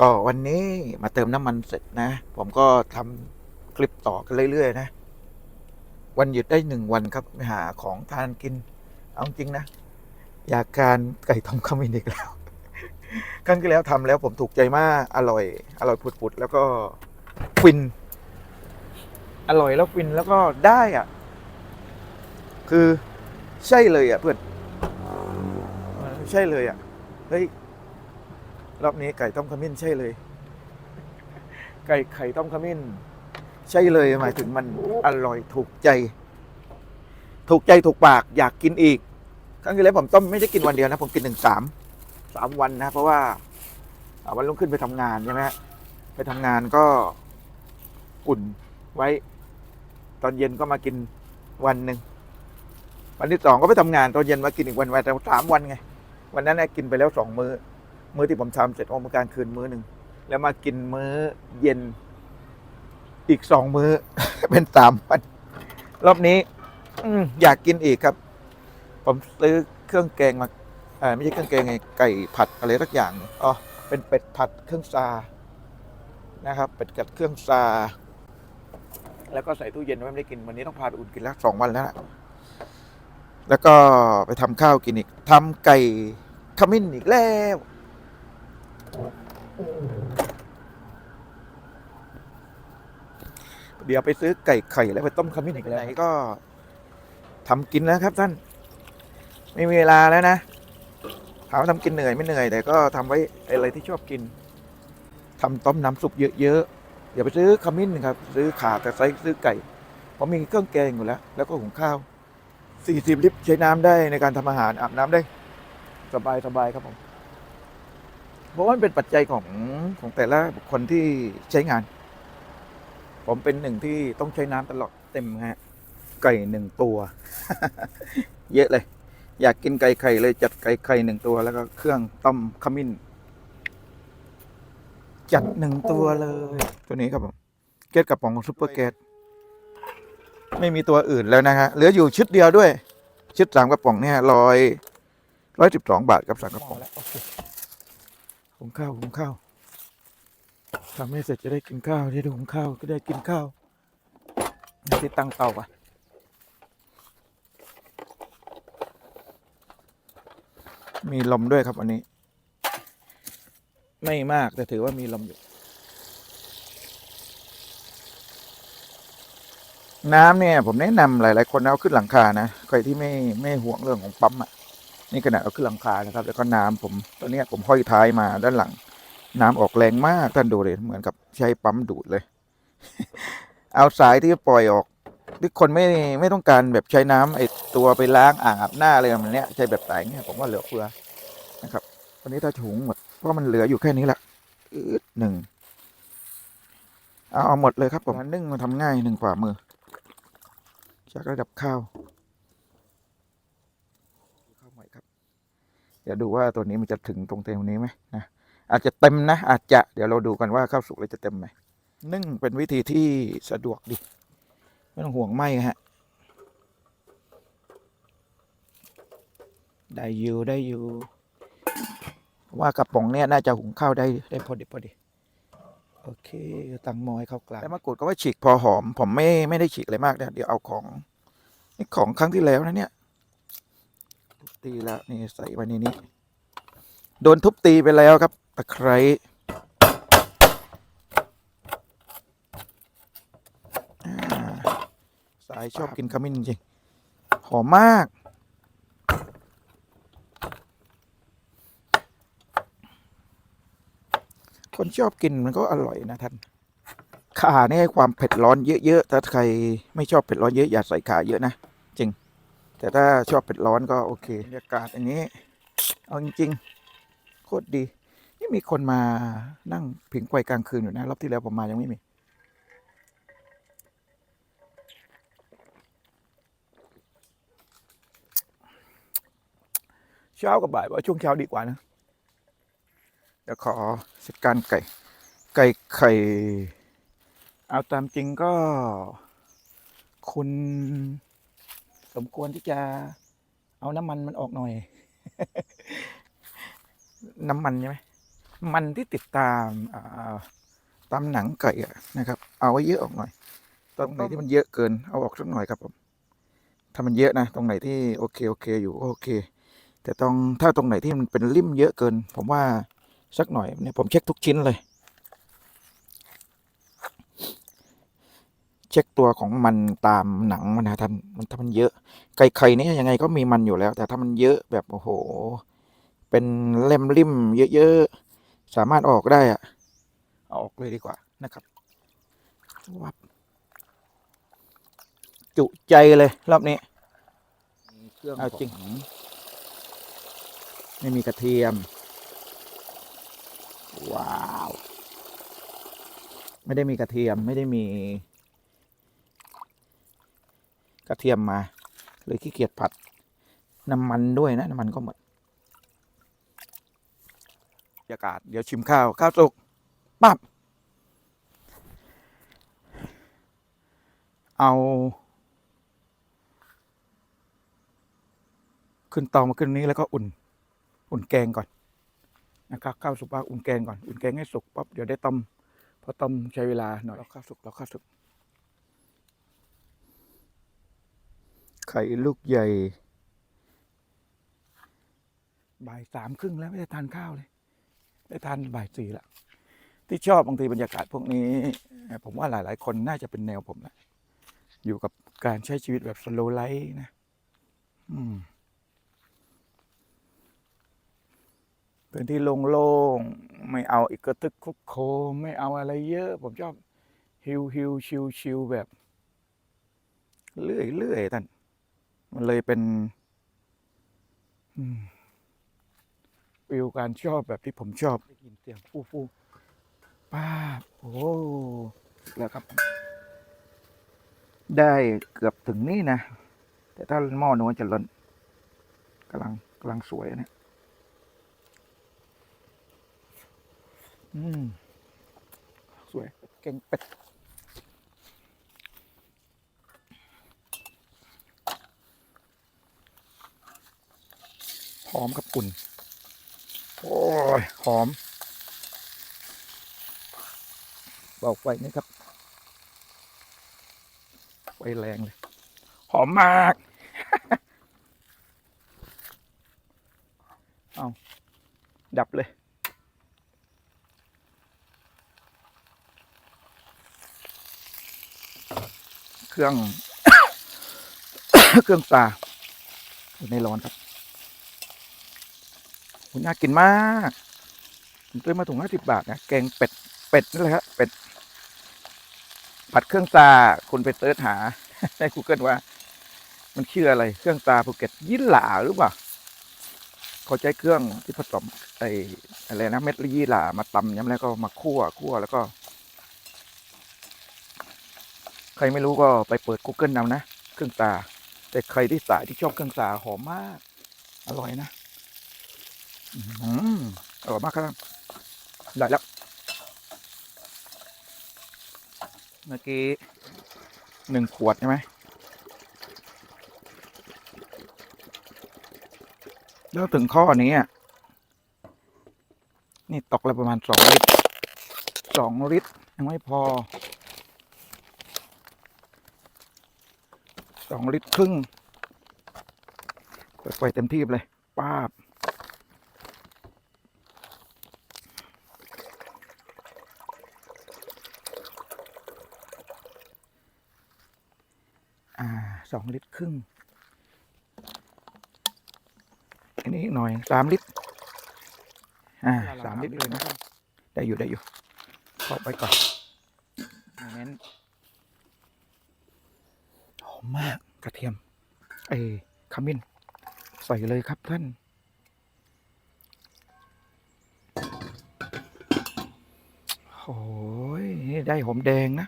ก็วันนี้มาเติมน้ำมันเสร็จนะ ผมก็ทำคลิปต่อกันเรื่อยๆนะ วันหยุดได้หนึ่งวันครับหาของทานกิน เอาจริงนะ อยากการไก่ต้มขมิ้นอีกแล้ว ครั้งที่แล้วทำแล้วผมถูกใจมาก อร่อย อร่อยผุดๆแล้วก็ฟิน อร่อยแล้วฟินแล้วก็ได้อะ คือใช่เลยอะเพื่อนใช่เลยอะ เฮ้ย รอบนี้ไก่ต้มขมิ้นใช่เลย ไก่ไข่ต้มขมิ้น ใช่เลยหมายถึงมันอร่อยถูกใจ ถูกใจถูกปากอยากกินอีกครั้งที่แล้วผมต้มไม่ได้กินวันเดียวนะ ผมกินถึงสามสามวันนะ เพราะว่าวันรุ่งขึ้นไปทำงานใช่ไหมไปทำงานก็อุ่นไว้ ตอนเย็นก็มากินวันหนึ่งวันที่สองก็ไปทำงานตอนเย็นมากินอีกวันวันแต่สามวันไง วันนั้นกินไปแล้วสองมื้อ มื้อที่ผมทำเสร็จออกมาการคืนมื้อหนึ่งแล้วมากินมื้อเย็นอีกสองมื้อ เป็นสามวันรอบนี้อือยากกินอีกครับ ผมซื้อเครื่องแกงมาไม่ใช่เครื่องแกงไงไก่ผัดอะไรสักอย่างอ๋อเป็นเป็ดผัดเครื่องซานะครับ เป็ดกับเครื่องซา แล้วก็ใส่ตู้เย็นไว้ไม่ได้กินวันนี้ต้องพาอุ่นกินแล้วสองวันแล้วล่ะแล้วก็ไปทำข้าวกินอีกทำไก่ขมิ้นอีกแล้ว เดี๋ยวไปซื้อไก่ไข่แล้วไปต้มขมิ้นอีกแล้วก็ทำกินแล้วครับท่าน ไม่มีเวลาแล้วนะถามว่าทำกินเหนื่อยไม่เหนื่อยแต่ก็ทำไว้อะไรที่ชอบกินทำต้มน้ำซุปเยอะๆอย่าไปซื้อขมิ้นครับ ซื้อขาแต่ไซซื้อไก่ผมมีเครื่องแกงอยู่แล้ว แล้วก็หุงข้าว40ลิตรใช้น้ำได้ในการทำอาหารอาบน้ำได้ สบายสบายครับผม ราะว่ามันเป็นปัจจัยของของแต่ละบุคคลที่ใช้งาน ผมเป็นหนึ่งที่ต้องใช้น้ำตลอดเต็มฮะไก่หนึ่งตัว เยอะเลย อยากกินไก่ไข่เลยจัดไก่ไข่หนึ่งตัว แล้วก็เครื่องต้มขมิ้น จัดหนึ่งตัวเลย ตัวนี้ครับผมเกตกระป๋องของซุปเปอร์เกตไม่มีตัวอื่นแล้วนะฮะเหลืออยู่ชุดเดียวด้วย ชุดสามกระป๋องเนี่ยร้อยร้อยสิบสองบาทกับสามกระป๋อง หุงข้าวหุงข้าวทำให้เสร็จจะได้กินข้าวที่ได้หุงข้าวก็ได้กินข้าวที่ตั้งเตาปะมีลมด้วยครับวันนี้ ไม่มากแต่ถือว่ามีลมอยู่ น้ำเนี่ย ผมแนะนำหลาย ๆ คนเอาขึ้นหลังคานะ ใครที่ไม่ไม่ห่วงเรื่องของปั๊มอะ นี่ขนาดเอาขึ้นหลังคานะครับ แล้วก็น้ำผมตอนนี้ผมห้อยท้ายมาด้านหลัง น้ำออกแรงมากท่านดูเลยเหมือนกับใช้ปั๊มดูดเลย เอาสายที่ปล่อยออกที่คนไม่ไม่ต้องการแบบใช้น้ำไอตัวไปล้างอ่างอาบหน้าอะไรแบบนี้ใช้แบบสายเนี้ยผมว่าเหลือเฟือนะครับตอนนี้ถ้าถุงหมดเพราะมันเหลืออยู่แค่นี้แหละอืดหนึ่งเอาเอาหมดเลยครับผมนึ่งมันทำง่ายหนึ่งฝ่ามือจากระดับข้าวข้าวใหม่ครับ เดี๋ยวดูว่าตัวนี้มันจะถึงตรงเต็มนี้ไหมนะอาจจะเต็มนะ อาจจะเดี๋ยวเราดูกันว่าข้าวสุกเราจะเต็มไหมนึ่งเป็นวิธีที่สะดวกดี ไม่ต้องห่วงไหมฮะ ได้อยู่ได้อยู่ ว่ากระป๋องเนี้ยน่าจะหุงข้าวได้ได้พอดีพอดีโอเคตังมอยเข้ากลางแล้วมะกรูดก็ว่าฉีกพอหอม ผมไม่ไม่ได้ฉีกอะไรมากนะเดี๋ยวเอาของนี่ของครั้งที่แล้วนะเนี่ย ตีแล้วนี่ใส่ไว้ในนี้ โดนทุบตีไปแล้วครับตะไคร้สายชอบกินขมิ้นจริงหอมมากคนชอบกินมันก็อร่อยนะท่านข่านี่ให้ความเผ็ดร้อนเยอะๆ ถ้าใครไม่ชอบเผ็ดร้อนเยอะอย่าใส่ข่าเยอะนะ แต่ถ้าชอบเผ็ดร้อนก็โอเคบรรยากาศอันนี้ เอาจริงๆ โคตรดี นี่มีคนมานั่งผิงไฟกลางคืนอยู่นะ รอบที่แล้วผมมายังไม่มี เช้ากับบ่ายว่าช่วงเช้าดีกว่านะเดี๋ยวขอจัดการไก่ ไก่ไข่เอาตามจริงก็คุณ สมควรที่จะเอาน้ำมันมันออกหน่อย น้ำมันใช่ไหมมันที่ติดตามตามหนังไก่นะครับ เอาไว้เยอะออกหน่อย ตรงไหนที่มันเยอะเกิน เอาออกสักหน่อยครับผมถ้ามันเยอะนะ ตรงไหนที่โอเคโอเคอยู่โอเค แต่ต้องถ้าตรงไหนที่มันเป็นริมเยอะเกิน ผมว่าสักหน่อยเนี่ยผมเช็คทุกชิ้นเลย เช็คตัวของมันตามหนังมันนะท่านมันถ้ามันเยอะไก่ไข่เนี่ยยังไงก็มีมันอยู่แล้ว แต่ถ้ามันเยอะแบบโอ้โห เป็นเล่มริมเยอะๆสามารถออกได้อะเอาออกเลยดีกว่านะครับวับจุใจเลยรอบนี้เครื่องเอาจริงของไม่มีกระเทียม ว้าว ไม่ได้มีกระเทียมไม่ได้มี กระเทียมมาเลยขี้เกียจผัด น้ำมันด้วยนะ น้ำมันก็หมดบรรยากาศ เดี๋ยวชิมข้าว ข้าวสุกปั๊บเอา ขึ้นเตามาขึ้นนี้แล้วก็อุ่น อุ่นแกงก่อนนะครับข้าวสุกปั๊บอุ่นแกงก่อน อุ่นแกงให้สุกปั๊บเดี๋ยวได้ต้มพอต้มใช้เวลาหน่อยแล้วข้าวสุกแล้วข้าวสุก ไข่ลูกใหญ่ บ่ายสามครึ่งแล้วไม่ได้ทานข้าวเลย ได้ทานบ่ายสี่ละ ที่ชอบบางทีบรรยากาศพวกนี้ ผมว่าหลาย ๆ คนน่าจะเป็นแนวผมนะอยู่กับการใช้ชีวิตแบบสโลไลท์นะ อืมพื้นที่โล่งๆ ไม่เอาอีกกระตึกคุกโคมไม่เอาอะไรเยอะ ผมชอบฮิวฮิวชิวชิวแบบ เรื่อยเรื่อยๆท่าน มันเลยเป็นอืมวิวการชอบแบบที่ผมชอบได้ยินเสียงฟูฟูป้าบโอ้แล้วครับ ได้เกือบถึงนี่นะ แต่ถ้าหม้อนู้นจะล้นกำลังกำลังสวยนะอืม สวย เก่งเป็ด อมกับอุ่น โอ้ย หอมเบาไฟนี่ครับไฟแรงเลย หอมมาก เอาดับเลยเครื่อง เครื่องปลาอยู่ในร้อนครับ โหน่ากินมากผมซื้อมาถุงห้าสิบบาทนะแกงเป็ดเป็ดนี่แหละครับเป็ดผัดเครื่องตาคุณไปเสิร์ชหาใน Google ว่า มันชื่ออะไรเครื่องตาภูเก็ตยี่หร่าหรือเปล่าเขาใช้เครื่องที่ผสมไอ้อะไรนะเม็ดยี่หร่ามาตำย้ำแล้วก็มาคั่วคั่วแล้วก็ ใครไม่รู้ก็ไปเปิด Google เอานะเครื่องตา แต่ใครที่สายที่ชอบเครื่องตาหอมมาก อร่อยนะ อืมอร่อยมากครับได้แล้ว เมื่อกี้หนึ่งขวดใช่ไหมแล้วถึงข้อนี้อะนี่ตกละประมาณสองลิตรสองลิตรยังไม่พอสองลิตรครึ่งเปิดไฟเต็มที่เลยป้าบ อ่าสองลิตรครึ่ง อันนี้อีกหน่อยสามลิตร อ่าสามลิตรเลยนะครับได้อยู่ได้อยู่เข้าไปก่อนเน้นหอมมากกระเทียม เอ้ยขมิ้น ใส่เลยครับท่านโอ้ยนี่ได้หอมแดงนะ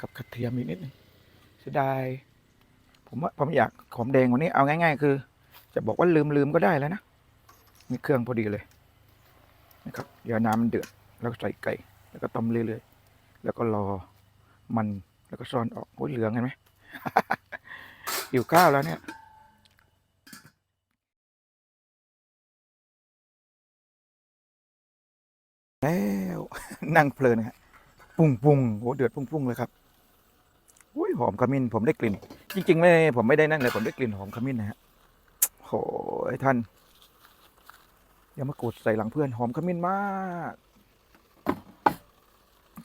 กับกระเทียมอีกนิดนึงเสียดาย ผมว่าผมอยากหอมแดงว่านี้เอาง่าย ๆ คือ จะบอกว่าลืมลืมก็ได้แล้วนะมีเครื่องพอดีเลยนะครับเดี๋ยวน้ำมันเดือดแล้วใส่ไก่แล้วก็ต้มเรื่อยๆแล้วก็รอมันแล้วก็ซ่อนออกโอ้ยเหลืองเห็นไหมหิวข้าวแล้วเนี่ยแล้วนั่งเพลินฮะปุ้งปุ้งโหเดือดปุ้งปุ้งเลยครับอุ้ยหอมขมิ้นผมได้กลิ่น จริงๆไม่ผมไม่ได้นั่นเลยผมได้กลิ่นหอมขมิ้นนะฮะโหยท่านอย่ามากดใส่หลังเพื่อนหอมขมิ้นมาก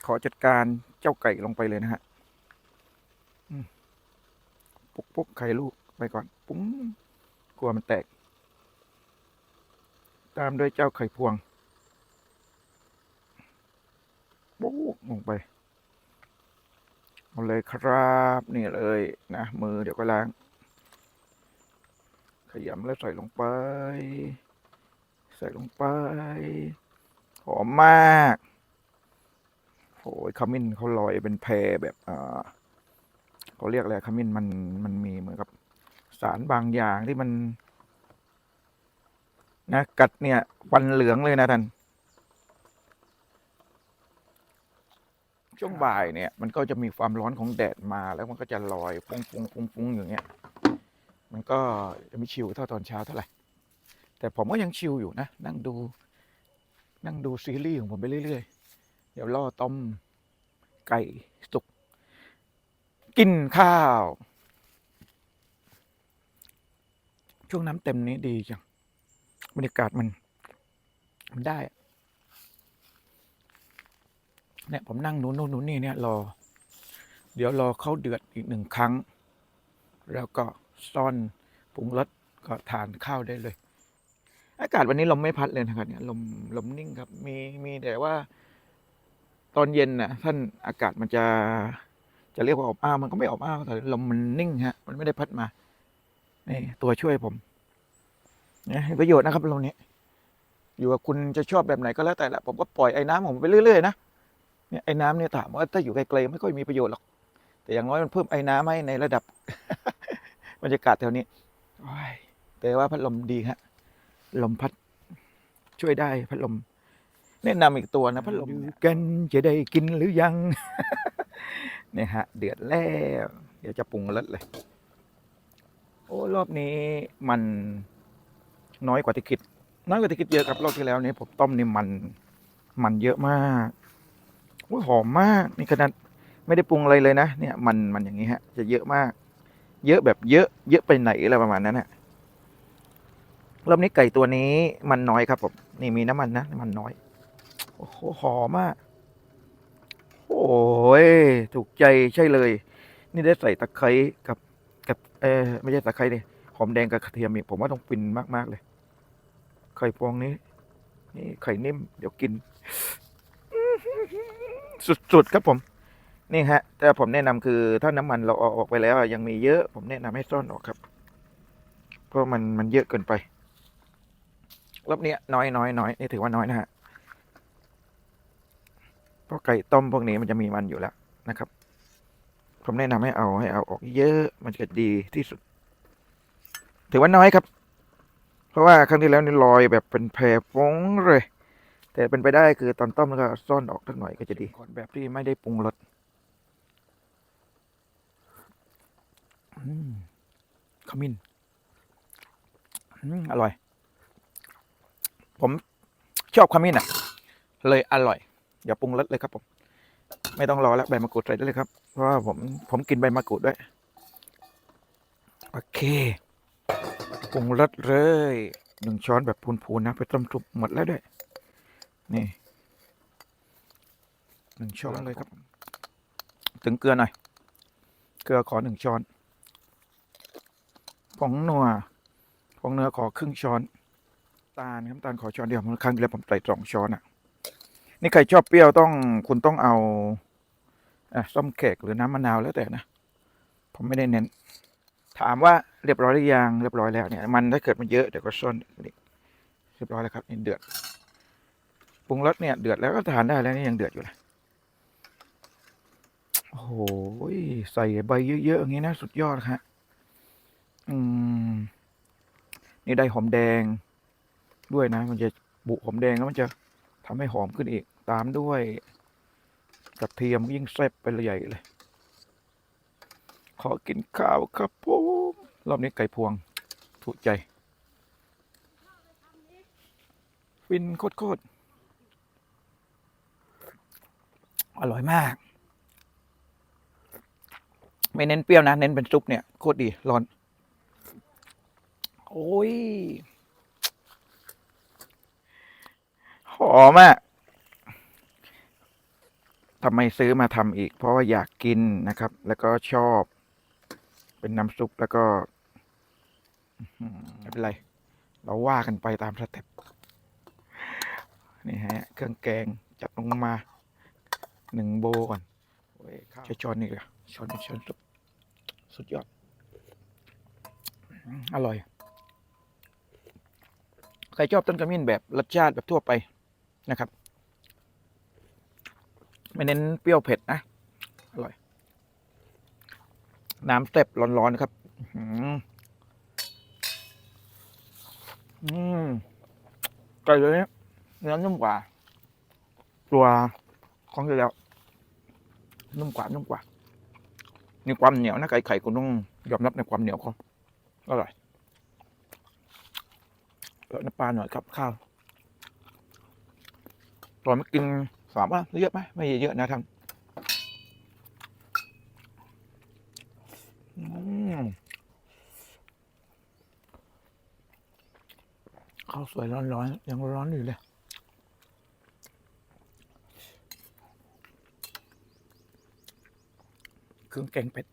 ขอจัดการเจ้าไก่ลงไปเลยนะฮะปุกปุกไข่ลูกไปก่อน ปุ้งกลัวมันแตก ตามด้วยเจ้าไข่พวง ปุ๊บลงไป เลยครับ นี่เลยนะมือเดี๋ยวก็ล้าง ขยำแล้วใส่ลงไป ใส่ลงไป หอมมากโอ้ยขมิ้นเขาลอยเป็นแพรแบบอ่าเขาเรียกอะไรขมิ้นมันมันมีเหมือนกับสารบางอย่างที่มัน นะ กัดเนี่ยฟันเหลืองเลยนะท่าน ช่วงบ่ายเนี่ยมันก็จะมีความร้อนของแดดมาแล้วมันก็จะลอยฟุ้งฟุ้งฟุ้งฟุ้งอย่างเงี้ย มันก็จะไม่ชิวเท่าตอนเช้าเท่าไหร่ แต่ผมก็ยังชิวอยู่นะ นั่งดู นั่งดูซีรีส์ของผมไปเรื่อยๆ เดี๋ยวล่อต้มไก่สุก กินข้าว ช่วงน้ำเต็มนี้ดีจัง บรรยากาศมัน มันได้อะ เนี่ยผมนั่งนู้นนู้นนู้นนี่เนี่ยรอ เดี๋ยวรอเขาเดือดอีกหนึ่งครั้ง แล้วก็ซ่อนปรุงรสก็ทานข้าวได้เลย อากาศวันนี้ลมไม่พัดเลยนะครับเนี่ยลมลมนิ่งครับมีมีแต่ว่า ตอนเย็นนะท่านอากาศมันจะจะเรียกว่าอบอ้าวมันก็ไม่อบอ้าวแต่ลมมันนิ่งฮะ มันไม่ได้พัดมานี่ตัวช่วยผมเนี่ยประโยชน์นะครับลมนี้ อยู่กับคุณจะชอบแบบไหนก็แล้วแต่ละผมก็ปล่อยไอ้น้ำผมไปเรื่อยๆนะ เนี่ยไอ้น้ำเนี่ยถามว่าถ้าอยู่ไกลๆไม่ค่อยมีประโยชน์หรอก แต่อย่างน้อยมันเพิ่มไอ้น้ำให้ในระดับ บรรยากาศแถวนี้โอ้ยแต่ว่าพัดลมดีฮะลมพัดช่วยได้พัดลม แนะนำอีกตัวนะพัดลมเนี่ยกันจะได้กินหรือยังเนี่ยฮะ เดือดแล้ว เดี๋ยวจะปรุงรสเลย โอ้รอบนี้มันน้อยกว่าที่คิด น้อยกว่าที่คิดเยอะครับรอบที่แล้วนี้ผมต้มนี่มัน มันเยอะมากโอ้ยหอมมากนี่ขนาดไม่ได้ปรุงอะไรเลยนะเนี่ยมันมันอย่างนี้ฮะ จะเยอะมาก เยอะแบบเยอะ เยอะไปไหนอะไรประมาณนั้นฮะรอบนี้ไก่ตัวนี้มันน้อยครับผมนี่มีน้ำมันนะน้ำมันน้อยโอ้โหหอมมากโอ้ยถูกใจใช่เลย นี่ได้ใส่ตะไคร้กับกับเออไม่ใช่ตะไคร้ดิหอมแดงกับกระเทียมอีกผมว่าต้องฟินมากๆเลย ไข่ฟองนี้ นี่ไข่นิ่ม เดี๋ยวกิน สุดๆครับผม นี่ฮะแต่ผมแนะนำคือถ้าน้ำมันเราเอาออกไปแล้วยังมีเยอะ ผมแนะนำให้ซ่อนออกครับ เพราะมันมันเยอะเกินไปรอบนี้น้อยน้อยน้อยนี่ถือว่าน้อยนะฮะเพราะไก่ต้มพวกนี้มันจะมีมันอยู่แล้วนะครับ ผมแนะนำให้เอาให้เอาออกเยอะมันจะดีที่สุด ถือว่าน้อยครับ เพราะว่าครั้งที่แล้วนี่ลอยแบบเป็นแพรฟงเลย แต่เป็นไปได้คือตอนต้มแล้วก็ซ่อนออกสักหน่อยก็จะดีก่อนแบบที่ไม่ได้ปรุงรสขมิ้นอร่อย ผมชอบขมิ้นอะ เลยอร่อย อย่าปรุงรสเลยครับผม ไม่ต้องรอแล้วใบมะกรูดใส่ได้เลยครับ เพราะว่าผมผมกินใบมะกรูดด้วย โอเคปรุงรสเลยหนึ่งช้อนแบบพูนๆนะ ไปต้มจุบหมดแล้วด้วย นี่หนึ่งช้อนเลยครับ ถึงเกลือหน่อย เกลือขอหนึ่งช้อนผงนัวผงเนื้อขอครึ่งช้อน ตาลน้ำตาลขอช้อนเดียวครั้งที่แล้วผมใส่สองช้อนอะ นี่ใครชอบเปรี้ยวต้องคุณต้องเอาอะส้มแขกหรือน้ำมะนาวแล้วแต่นะ ผมไม่ได้เน้น ถามว่าเรียบร้อยหรือยังเรียบร้อยแล้วเนี่ย มันถ้าเกิดมันเยอะเดี๋ยวก็ซ่อนนี่เรียบร้อยแล้วครับนี่เดือด ปรุงรสเนี่ยเดือดแล้วก็ทานได้แล้วนี่ยังเดือดอยู่เลยโอ้โหใส่ใบเยอะๆอย่างนี้นะ สุดยอดฮะอืม นี่ได้หอมแดงด้วยนะ มันจะบุหอมแดงแล้วมันจะทำให้หอมขึ้นอีก ตามด้วยกระเทียมยิ่งแซ่บไปเลยใหญ่เลย ขอกินข้าวครับผมรอบนี้ไก่พวง ถูกใจ ฟินโคตรๆ อร่อยมาก ไม่เน้นเปรี้ยวนะ เน้นเป็นซุปเนี่ยโคตรดีร้อน โอ้ย หอมอะทำไมซื้อมาทำอีก เพราะว่าอยากกินนะครับ แล้วก็ชอบ เป็นน้ำซุปแล้วก็ไม่เป็นไร เราว่ากันไปตามสเต็ปนี่ฮะ เครื่องแกงจัดลงมา หนึ่งโบก่อนใช้ช้อนนี่เลยช้อนเป็นช้อนสุดสุดยอดอืมอร่อย ใครชอบต้นขมิ้นแบบรสชาติแบบทั่วไปนะครับ ไม่เน้นเปรี้ยวเผ็ดนะ อร่อย น้ำสเต็ปร้อนๆนะครับอื้อหืออืมไก่เลยเนี่ยเนื้อนุ่มกว่า ตัว ของที่แล้วนุ่มกว่านุ่มกว่ามีความเหนียวนะไก่ไข่คุณต้องยอมรับในความเหนียวเขาอร่อยแล้วน้ำปลาหน่อยครับข้าวตอนไม่กินสามว่าเยอะไหมไม่เยอะนะท่านข้าวสวยร้อนๆยังร้อนอยู่เลย เค รื่องแกงเป็ด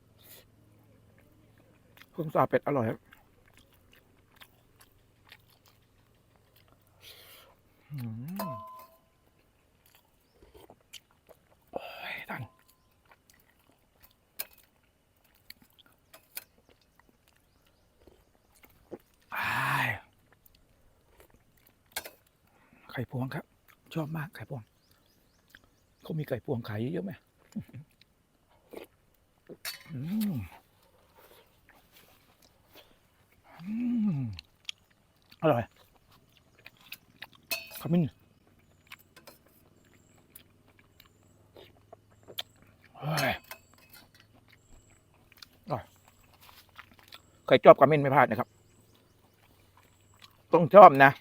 เครื่องซาเป็ด อร่อยครับโอ้ยท่านไข่พวงครับ ชอบมากไข่พวงเขามีไก่พวงขายเยอะไหม อืมอืมอร่อยขมิ้นเฮ้ยอร่อยใคร ชอบขมิ้นไม่พลาดนะครับ ต้องชอบนะ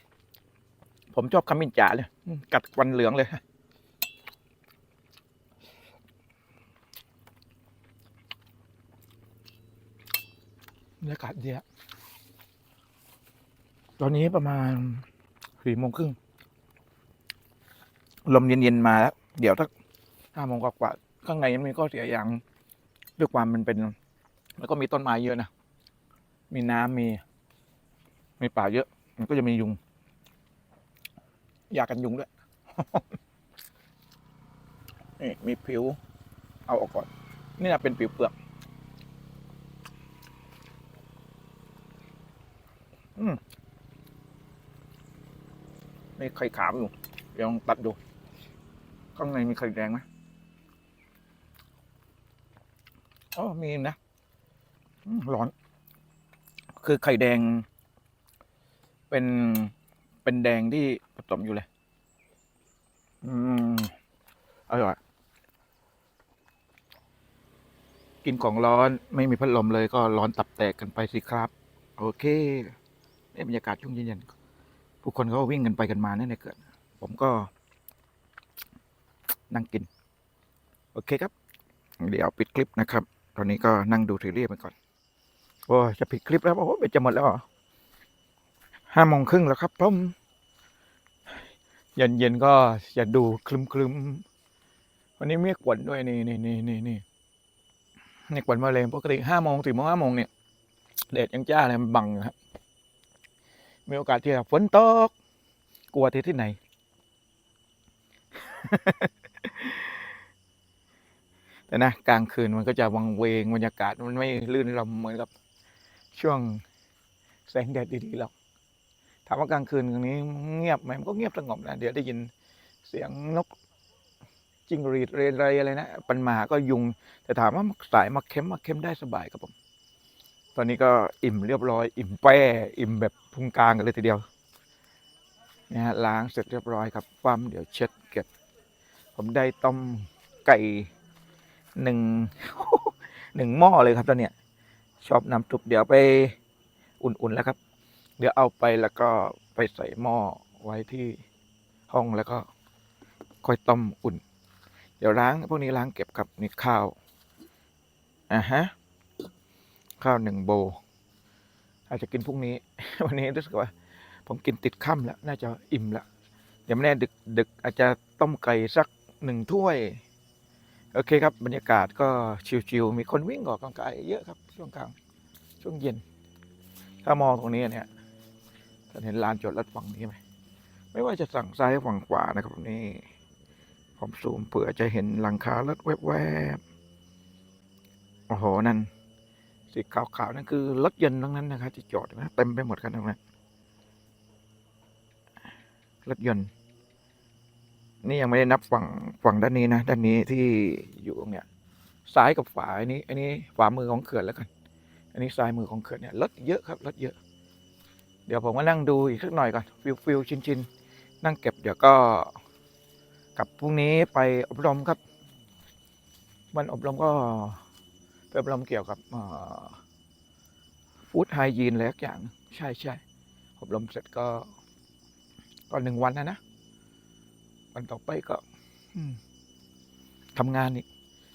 ผมชอบขมิ้นจ๋าเลย กัดวันเหลืองเลยบรรยากาศดีอะตอนนี้ประมาณสี่โมงครึ่ง ลมเย็นๆมาแล้ว เดี๋ยวสักห้าโมงกว่าๆข้างในมันมีข้อเสียอย่างด้วยความมันเป็น แล้วก็มีต้นไม้เยอะนะ มีน้ำมีมีป่าเยอะ มันก็จะมียุง อยากกันยุงด้วยนี่มีผิว เอาออกก่อน นี่นะเป็นผิวเปลือกอืมมีไข่ขาวอยู่เดี๋ยวลองตัดดู ข้างในมีไข่แดงไหมอ๋อมีนะร้อน คือไข่แดง เป็นเป็นแดงที่ผสมอยู่เลย อืมอร่อยกินของร้อนไม่มีพัดลมเลยก็ร้อนตับแตกกันไปสิครับ โอเคนี่บรรยากาศช่วงเย็นๆผู้คนเขาก็วิ่งกันไปกันมาเนี่ยเกิด ผมก็ นั่งกิน โอเคครับ เดี๋ยวปิดคลิปนะครับ ตอนนี้ก็นั่งดูทีรีส์ไปก่อน โอ้จะปิดคลิปแล้วโอ้ยจะหมดแล้วเหรอห้าโมงครึ่งแล้วครับผมเย็นเย็นๆก็จะดูคลึมคลึมๆวันนี้เมฆฝนด้วยนี่นี่นี่นี่นี่นี่ฝนมาเลยปกติห้าโมงสี่โมงห้าโมงเนี่ยแดดยังจ้าเลยมันบังครับมีโอกาสที่จะฝนตกกลัวที่ที่ไหน แต่นะกลางคืนมันก็จะวังเวงบรรยากาศมันไม่ลื่นลมเหมือนกับ ช่วงแสงแดดดีๆหรอกถามว่ากลางคืนตรงนี้เงียบไหมมันก็เงียบสงบนะเดี๋ยวได้ยินเสียงนกจิงหรีดเรไรอะไรนะปันหมาก็ยุง แต่ถามว่าสายมาเค็มมาเค็มได้สบายครับผม ตอนนี้ก็อิ่มเรียบร้อย อิ่มแป้ อิ่มแบบพุงกลางกันเลยทีเดียวนะฮะล้างเสร็จเรียบร้อยครับปั๊มเดี๋ยวเช็ดเก็บ ผมได้ต้มไก่หนึ่งหนึ่งหม้อเลยครับตอนเนี้ย ชอบน้ำซุปเดี๋ยวไปอุ่นๆแล้วครับ เดี๋ยวเอาไปแล้วก็ไปใส่หม้อไว้ที่ห้องแล้วก็ค่อยต้มอุ่น เดี๋ยวล้างพวกนี้ล้างเก็บครับนี่ข้าวอะฮะข้าวหนึ่งโบ อาจจะกินพรุ่งนี้ วันนี้รู้สึกว่า ผมกินติดค่ำแล้ว น่าจะอิ่มแล้วเดี๋ยวไม่แน่ดึกดึกอาจจะต้มไก่สักหนึ่งถ้วย โอเคครับบรรยากาศก็ชิวๆมีคนวิ่งออกกำลังกายเยอะครับช่วงกลางช่วงเย็น ถ้ามองตรงนี้เนี่ยท่านเห็นลานจอดรถฝั่งนี้ไหมไม่ว่าจะฝั่งซ้ายฝั่งขวานะครับนี่ผมซูมเผื่อจะเห็นหลังคารถแวบๆโอ้โหนั่นสีขาวๆนั่นคือรถยนต์ทั้งนั้นนะครับที่จอดนะเต็มไปหมดกันทั้งนั้นรถยนต์ นี่ยังไม่ได้นับฝั่งฝั่งด้านนี้นะ ด้านนี้ที่อยู่ตรงเนี้ยซ้ายกับขวาอันนี้ อันนี้ขวามือของเขื่อนแล้วกัน อันนี้ซ้ายมือของเขื่อนเนี่ยรถเยอะครับรถเยอะ เดี๋ยวผมมานั่งดูอีกสักหน่อยก่อนฟิลฟิลชินชินนั่งเก็บเดี๋ยวก็กลับพรุ่งนี้ไปอบรมครับ วันอบรมก็ไปอบรมเกี่ยวกับฟู้ดไฮยีนอะไรสักอย่าง ใช่ใช่อบรมเสร็จก็ก็หนึ่งวันนะนะ วันต่อไปก็อืมทำงานอีก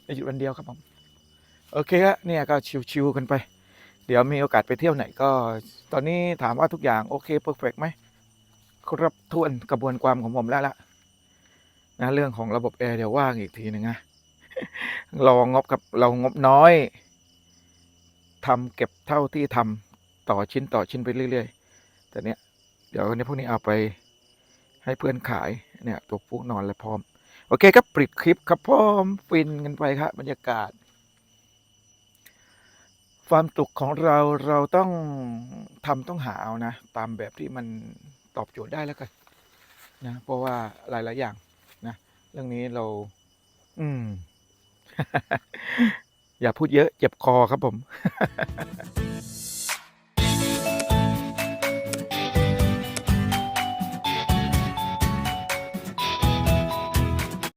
ในหยุดวันเดียวครับผม โอเคครับเนี่ยก็ชิวๆกันไป เดี๋ยวมีโอกาสไปเที่ยวไหนก็ ตอนนี้ถามว่าทุกอย่างโอเคเพอร์เฟกไหมครบถ้วนกระบวนความของผมแล้วละนะเรื่องของระบบแอร์เดี๋ยวว่างอีกทีหนึ่งนะเรางบกับเรางบน้อยทำเก็บเท่าที่ทำต่อชิ้นต่อชิ้นไปเรื่อย ๆ แต่เนี้ยเดี๋ยวในพวกนี้เอาไปให้เพื่อนขาย เนี่ยตัวผู้นอนและพร้อม โอเคครับปิดคลิปครับพร้อมฟินกันไปครับบรรยากาศ ความสุขของเราเราต้องทำต้องหาเอานะ ตามแบบที่มันตอบโจทย์ได้แล้วกันนะเพราะว่าหลายๆอย่างนะเรื่องนี้เรา อืม อย่าพูดเยอะ เจ็บคอครับผม